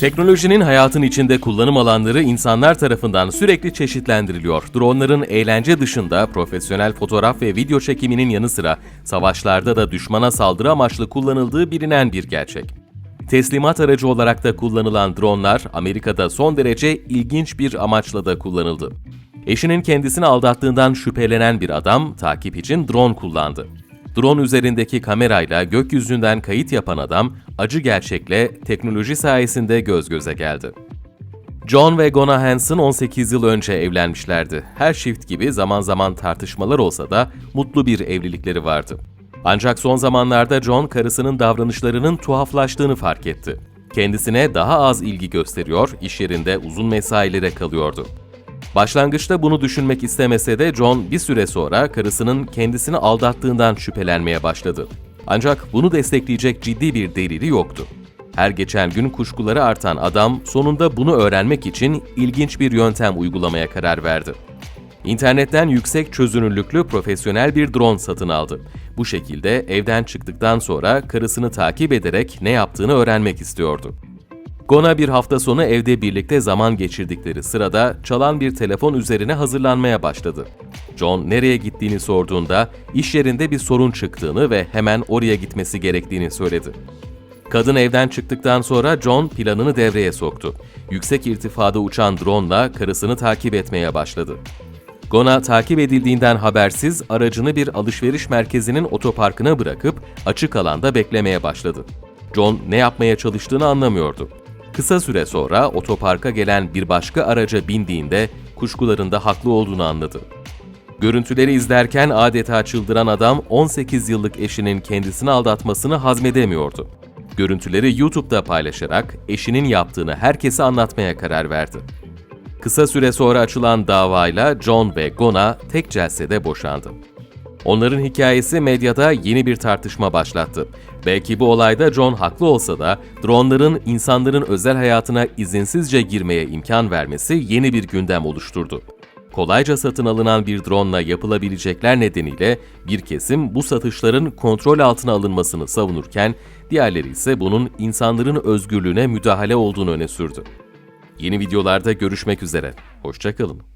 Teknolojinin hayatın içinde kullanım alanları insanlar tarafından sürekli çeşitlendiriliyor. Dronların eğlence dışında profesyonel fotoğraf ve video çekiminin yanı sıra savaşlarda da düşmana saldırı amaçlı kullanıldığı bilinen bir gerçek. Teslimat aracı olarak da kullanılan dronlar Amerika'da son derece ilginç bir amaçla da kullanıldı. Eşinin kendisini aldattığından şüphelenen bir adam takip için drone kullandı. Drone üzerindeki kamerayla gökyüzünden kayıt yapan adam acı gerçekle teknoloji sayesinde göz göze geldi. John ve Gona Hansen 18 yıl önce evlenmişlerdi. Her çift gibi zaman zaman tartışmalar olsa da mutlu bir evlilikleri vardı. Ancak son zamanlarda John karısının davranışlarının tuhaflaştığını fark etti. Kendisine daha az ilgi gösteriyor, iş yerinde uzun mesailere kalıyordu. Başlangıçta bunu düşünmek istemese de John bir süre sonra karısının kendisini aldattığından şüphelenmeye başladı. Ancak bunu destekleyecek ciddi bir delili yoktu. Her geçen gün kuşkuları artan adam sonunda bunu öğrenmek için ilginç bir yöntem uygulamaya karar verdi. İnternetten yüksek çözünürlüklü profesyonel bir drone satın aldı. Bu şekilde evden çıktıktan sonra karısını takip ederek ne yaptığını öğrenmek istiyordu. Gona bir hafta sonu evde birlikte zaman geçirdikleri sırada çalan bir telefon üzerine hazırlanmaya başladı. John nereye gittiğini sorduğunda iş yerinde bir sorun çıktığını ve hemen oraya gitmesi gerektiğini söyledi. Kadın evden çıktıktan sonra John planını devreye soktu. Yüksek irtifada uçan drone'la karısını takip etmeye başladı. Gona takip edildiğinden habersiz aracını bir alışveriş merkezinin otoparkına bırakıp açık alanda beklemeye başladı. John ne yapmaya çalıştığını anlamıyordu. Kısa süre sonra otoparka gelen bir başka araca bindiğinde kuşkularında haklı olduğunu anladı. Görüntüleri izlerken adeta çıldıran adam 18 yıllık eşinin kendisini aldatmasını hazmedemiyordu. Görüntüleri YouTube'da paylaşarak eşinin yaptığını herkese anlatmaya karar verdi. Kısa süre sonra açılan davayla John ve Gona tek celsede boşandı. Onların hikayesi medyada yeni bir tartışma başlattı. Belki bu olayda John haklı olsa da dronların insanların özel hayatına izinsizce girmeye imkan vermesi yeni bir gündem oluşturdu. Kolayca satın alınan bir drone'la yapılabilecekler nedeniyle bir kesim bu satışların kontrol altına alınmasını savunurken diğerleri ise bunun insanların özgürlüğüne müdahale olduğunu öne sürdü. Yeni videolarda görüşmek üzere. Hoşçakalın.